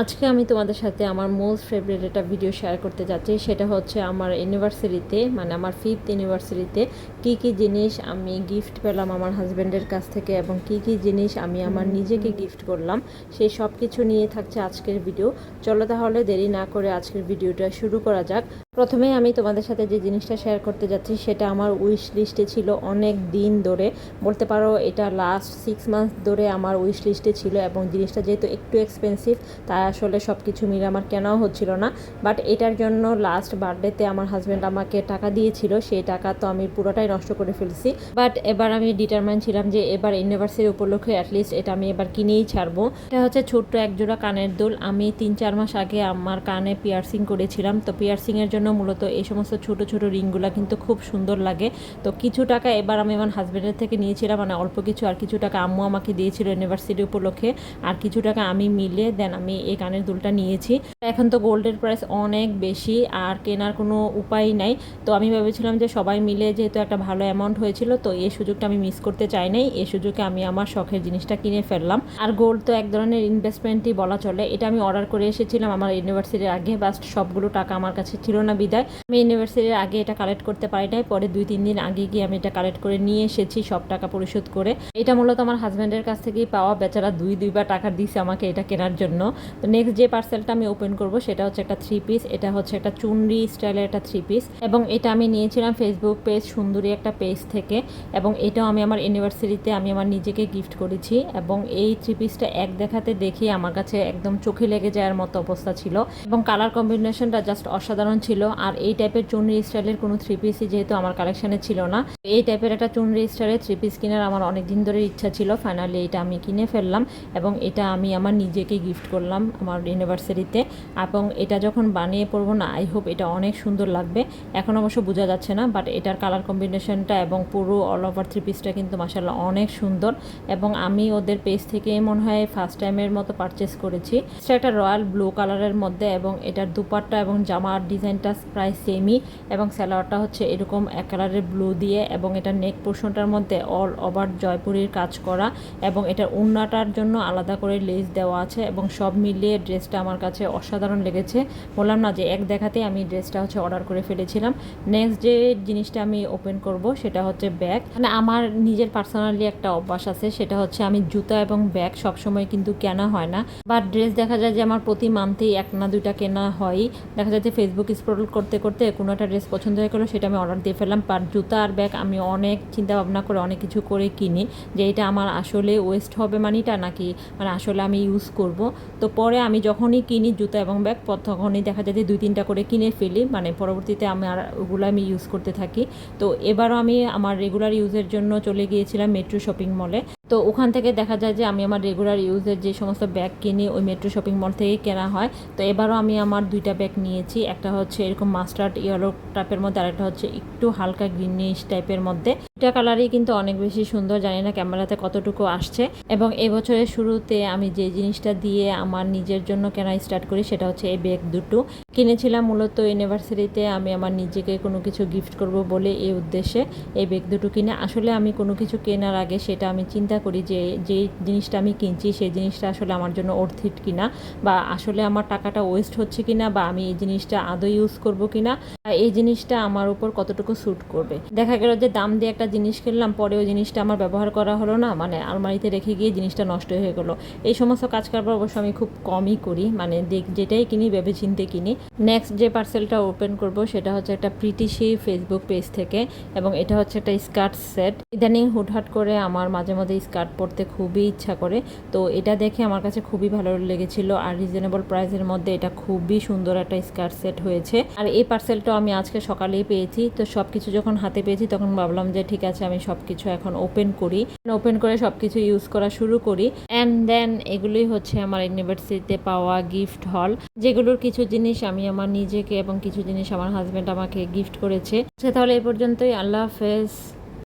আজকে আমি তোমাদের সাথে আমার মোস্ট ফেভারিট একটা ভিডিও শেয়ার করতে যাচ্ছি। সেটা হচ্ছে আমার ইউনিভার্সিটিতে মানে আমার ফিফথ ইউনিভার্সিটিতে কি কি জিনিস আমি গিফট পেলাম আমার হাজব্যান্ডের কাছ থেকে এবং কি কি জিনিস আমি আমার নিজেকে গিফট করলাম সেই সব কিছু নিয়ে থাকছে আজকের ভিডিও চলো তাহলে দেরি না করে আজকের ভিডিওটা শুরু করা যাক। প্রথমেই আমি তোমাদের সাথে যে জিনিসটা শেয়ার করতে যাচ্ছি সেটা আমার উইশ লিস্টে ছিল অনেক দিন ধরে। বলতে পারো এটা লাস্ট সিক্স মান্থ ধরে আমার উইশ লিস্টে ছিল এবং জিনিসটা যেহেতু একটু এক্সপেন্সিভ তাই আসলে সব কিছু মিলে আমার কেনাও হচ্ছিল না। বাট এটার জন্য লাস্ট বার্থডেতে আমার হাজব্যান্ড আমাকে টাকা দিয়েছিল, সেই টাকা তো আমি পুরোটাই নষ্ট করে ফেলছি। বাট এবার আমি ডিটারমাইন ছিলাম যে এবার ইউনিভার্সিটি উপলক্ষে অ্যাটলিস্ট এটা আমি এবার কিনেই ছাড়বো। এটা হচ্ছে ছোট্ট একজোড়া কানের দুল। আমি তিন চার মাস আগে আমার কানে পিয়ার্সিং করেছিলাম। তো পিয়ার্সিংয়ের জন্য মূলত এই সমস্ত ছোট ছোট রিংগুলো কিন্তু খুব সুন্দর লাগে। তো কিছু টাকা এবার আমি আমার হাজব্যান্ডের থেকে নিয়েছিলাম। মানে অল্প কিছু আর কিছু টাকা আম্মু আমাকে দিয়েছিল ইউনিভার্সিটি উপলক্ষে। আর কিছু টাকা আমি মিলে দেন আমি এই কানের দুলটা নিয়েছি। এখন তো গোল্ডের প্রাইস অনেক বেশি আর কেনার কোনো উপায় নাই। তো আমি ভেবেছিলাম যে সবাই মিলে যেহেতু একটা ভালো অ্যামাউন্ট হয়েছিল, তো এই সুযোগটা আমি মিস করতে চাই নাই। এই সুযোগে আমি আমার শখের জিনিসটা কিনে ফেললাম। আর গোল্ড তো এক ধরনের ইনভেস্টমেন্টই বলা চলে। এটা আমি অর্ডার করে এসেছিলাম আমার ইউনিভার্সিটির আগে। বাস্ট সবগুলো টাকা আমার কাছে ছিল না বিদায়। আমি ইউনিভার্সিটির আগে এটা কালেক্ট করতে পারি নাই। পরে দুই, তিন দিন আগে গিয়ে আমি এটা কালেক্ট করে নিয়ে এসেছি সব টাকা পরিশোধ করে। এটা মূলত আমার হাজব্যান্ডের কাছ থেকেই পাওয়া। বেচারা দুই, দুইবার টাকা দিছে আমাকে এটা কেনার জন্য। তো নেক্সট যে পার্সেলটা আমি ওপেন করব, সেটা হচ্ছে একটা থ্রি পিস এটা হচ্ছে একটা চুনরি স্টাইলের একটা থ্রি পিস এবং এটা আমি নিয়েছিলাম ফেসবুক পেজ সুন্দরী একটা পেজ থেকে এবং এটাও আমি আমার ইউনিভার্সিটিতে আমি আমার নিজেকে গিফট করেছি এবং এই থ্রি পিসটা এক দেখাতে দেখে আমার কাছে একদম চোখে লেগে যাওয়ার মতো অবস্থা ছিল এবং কালার কম্বিনেশনটা জাস্ট অসাধারণ ছিল। আর এই টাইপের চুনরি স্টাইলের কোনো থ্রি পিসই যেহেতু আমার কালেকশনে ছিল না, এই টাইপের একটা চুনরি স্টাইলের থ্রি পিস কেনার আমার অনেক দিন ধরে ইচ্ছা ছিল। ফাইনালি এটা আমি কিনে ফেললাম এবং এটা আমি আমার নিজেকে গিফট করলাম। আমার ইউনিভার্সিটিতে এবং এটা যখন বানিয়ে পড়ব না আই হোপ এটা অনেক সুন্দর লাগবে। এখন অবশ্য বোঝা যাচ্ছে না বাট এটার কালার কম্বিনেশনটা এবং পুরো অল ওভার থ্রি পিসটা কিন্তু মাসাল্লাহ অনেক সুন্দর। এবং আমি ওদের পেজ থেকে মনে হয় ফার্স্ট টাইমের মতো পারচেস করেছি। সেটা একটা রয়্যাল ব্লু কালারের মধ্যে এবং এটার দুপাট্টা এবং জামার ডিজাইনটা প্রায় সেমই এবং স্যালোয়ারটা হচ্ছে এরকম এক কালারের ব্লু দিয়ে এবং এটার নেক পোর্শনটার মধ্যে অল ওভার জয়পুরির কাজ করা। এবং এটার উন্নাটার জন্য আলাদা করে লেস দেওয়া আছে এবং সব মিলিয়ে ড্রেসটা আমার কাছে অসাধারণ লেগেছে। বললাম না যে এক দেখাতেই আমি ড্রেসটা হচ্ছে অর্ডার করে ফেলেছিলাম। নেক্সট যে জিনিসটা আমি ওপেন করব সেটা হচ্ছে ব্যাগ। মানে আমার নিজের পার্সোনালি একটা অভ্যাস আছে, সেটা হচ্ছে আমি জুতা এবং ব্যাগ সবসময় কিন্তু কেনা হয় না। বা ড্রেস দেখা যায় যে আমার প্রতি মান্থেই এক না দুইটা কেনা হয়ই। দেখা যায় যে ফেসবুক স্ক্রল করতে করতে কোনো একটা ড্রেস পছন্দ হয়ে গেলো সেটা আমি অর্ডার দিয়ে ফেললাম। আর জুতা আর ব্যাগ আমি অনেক চিন্তা ভাবনা করে অনেক কিছু করে কিনি যে এটা আমার আসলে ওয়েস্ট হবে মানিটা নাকি? মানে আসলে আমি ইউজ করব। তো পরে আমি যখনই কিনি জুতো এবং ব্যাগ, তখনই দেখা যায় যে দুই তিনটা করে কিনে ফেলি। মানে পরবর্তীতে আমি আর ওগুলো আমি ইউজ করতে থাকি। তো এবারও আমি আমার রেগুলার ইউজের জন্য চলে গিয়েছিলাম মেট্রো শপিং মলে তো ওখান থেকে দেখা যায় যে আমি আমার রেগুলার ইউজের যে সমস্ত ব্যাগ কিনি, ওই মেট্রো শপিং মল থেকে কেনা হয়। তো এবারও আমি আমার দুইটা ব্যাগ নিয়েছি। একটা হচ্ছে এরকম মাস্টার্ড ইয়েলো টাইপের মধ্যে, আরেকটা হচ্ছে একটু হালকা গ্রিনিশ টাইপের মধ্যে। দুটা কালারই কিন্তু অনেক বেশি সুন্দর, জানি না ক্যামেরাতে কতটুকু আসছে। এবং এবছরের শুরুতে আমি যে জিনিসটা দিয়ে আমার নিজের জন্য কেনা স্টার্ট করি, সেটা হচ্ছে এই ব্যাগ দুটো। কিনেছিলাম মূলত ইউনিভার্সিটিতে, আমি আমার নিজেকে কোনো কিছু গিফট করব বলে এই উদ্দেশ্যে এই ব্যাগ দুটো কিনে, আসলে আমি কোনো কিছু কেনার আগে সেটা আমি চিন্তা করি যে যে জিনিসটা আমি কিনছি সেই জিনিসটা আসলে আমার জন্য অর্থিত কিনা, বা আসলে আমার টাকাটা ওয়েস্ট হচ্ছে কিনা, বা আমি এই জিনিসটা আদৌ ইউজ করব কিনা এই জিনিসটা আমার উপর কতটুকু স্যুট করবে। দেখা গেল যে দাম দিয়ে একটা জিনিস কিনলাম, পরে ওই জিনিসটা আমার ব্যবহার করা হলো না মানে আলমারিতে রেখে গিয়ে জিনিসটা নষ্ট হয়ে গেলো। এই সমস্ত কাজ কারবার অবশ্য আমি খুব কমই করি মানে দেখ, যেটাই কিনি ভেবে চিনতে কিনি। নেক্সট যে পার্সেলটা ওপেন করব সেটা হচ্ছে একটা প্রিটিশি ফেসবুক পেজ থেকে এবং এটা হচ্ছে একটা স্কার্ট সেট ইদানিং হুটহাট করে আমার মাঝে মাঝে স্কার্ট পরতে খুবই ইচ্ছা করে। তো এটা দেখে আমার কাছে খুবই ভালো লেগেছিল আর রিজনেবল প্রাইসের মধ্যে এটা খুবই সুন্দর একটা স্কার্ট সেট হয়েছে। আর এই পার্সেলটাও আমি আজকে সকালেই পেয়েছি। তো সব কিছু যখন হাতে পেয়েছি তখন ভাবলাম যে ঠিক আছে, আমি সব কিছু এখন ওপেন করি। ওপেন করে সব কিছু ইউজ করা শুরু করি। অ্যান্ড দেন এগুলোই হচ্ছে আমার ইউনিভার্সিটিতে পাওয়া গিফট হল যেগুলোর কিছু জিনিস আমি আমার নিজেকে এবং কিছু জিনিস আমার হাজব্যান্ড আমাকে গিফট করেছে। সে তাহলে এ পর্যন্তই। আল্লাহ হাফেজ।